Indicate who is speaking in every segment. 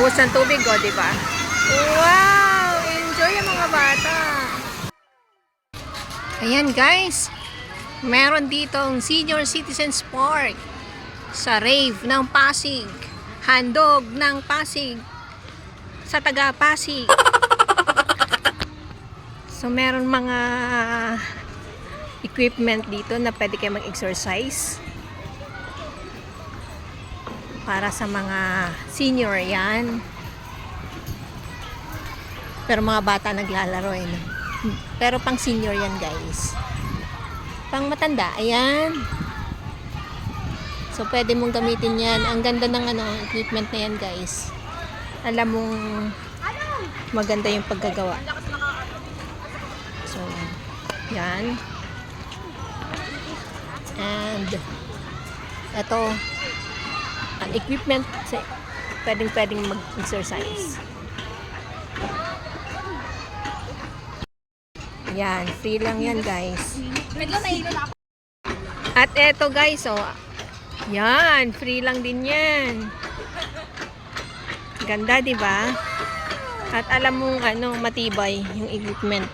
Speaker 1: Buhos ng tubig, o, di ba? Wow! Enjoy ang mga bata! Ayan, guys. Meron ditong Senior Citizens Park sa Rave ng Pasig. Handog ng Pasig sa taga Pasig. So, meron mga equipment dito na pwede kayo mag-exercise. Para sa mga senior yan. Pero mga bata naglalaro eh. Pero pang senior yan guys. Pang matanda, ayan. So, pwede mong gamitin yan. Ang ganda ng ano, equipment na yan guys. Alam mong maganda yung paggagawa. So, yan. And, ito, ang equipment sa pwedeng pwedeng mag-exercise. Yan, free lang yan guys. At eto guys, oh, yan, free lang din yan. Ganda, di ba? At alam mong ano, matibay yung equipment.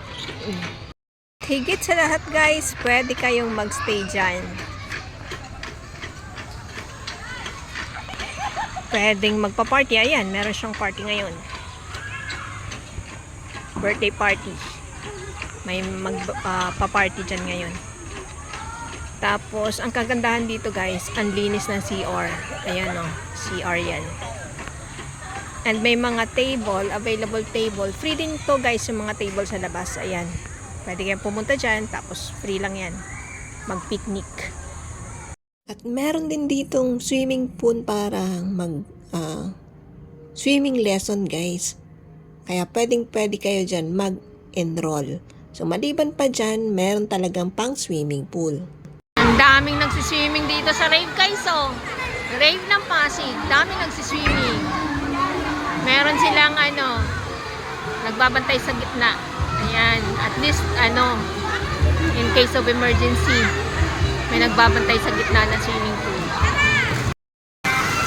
Speaker 1: Higit sa lahat guys, pwede kayong magstay dyan. Pwedeng magpa-party. Ayan, meron siyang party ngayon. Birthday party. May magpa-party dyan ngayon. Tapos, ang kagandahan dito guys, ang linis ng CR. Ayan o, CR yan. And may mga table, available table. Free din to guys yung mga table sa labas. Ayan. Pwede kayong pumunta dyan, tapos free lang yan. Mag-picnic. At meron din ditong swimming pool para mag ah, swimming lesson guys. Kaya pwedeng pwede kayo dyan mag-enroll. So maliban pa dyan, meron talagang pang swimming pool. Ang daming nagsiswimming dito sa rave guys oh. Rave ng Pasig. Daming nagsiswimming. Meron silang ano, nagbabantay sa gitna. Ayan, at least ano, in case of emergency, may nagbabantay sa gitna ng swimming pool.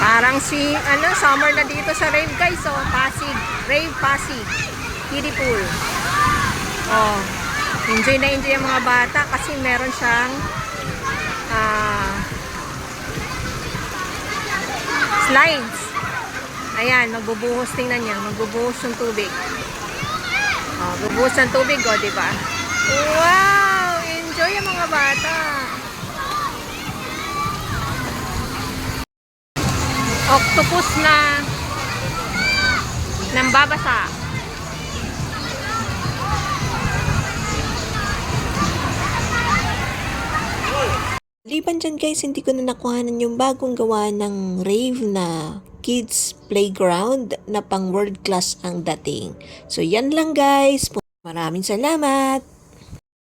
Speaker 1: Parang si, ano, summer na dito sa rave guys, oh, Pasig. Rave Pasig. Kiddie pool. Oh, enjoy na enjoy ang mga bata kasi meron siyang ah, slides. Ayan, magbubuhos, tingnan niya, magbubuhos ng tubig. Oh, bubuhos ng tubig, oh, di ba? Wow! Enjoy ang mga bata. Octopus na nambabasa. Liban dyan guys, hindi ko na nakuhanan yung bagong gawa ng rave na kids playground na pang world class ang dating. So yan lang guys. Maraming salamat!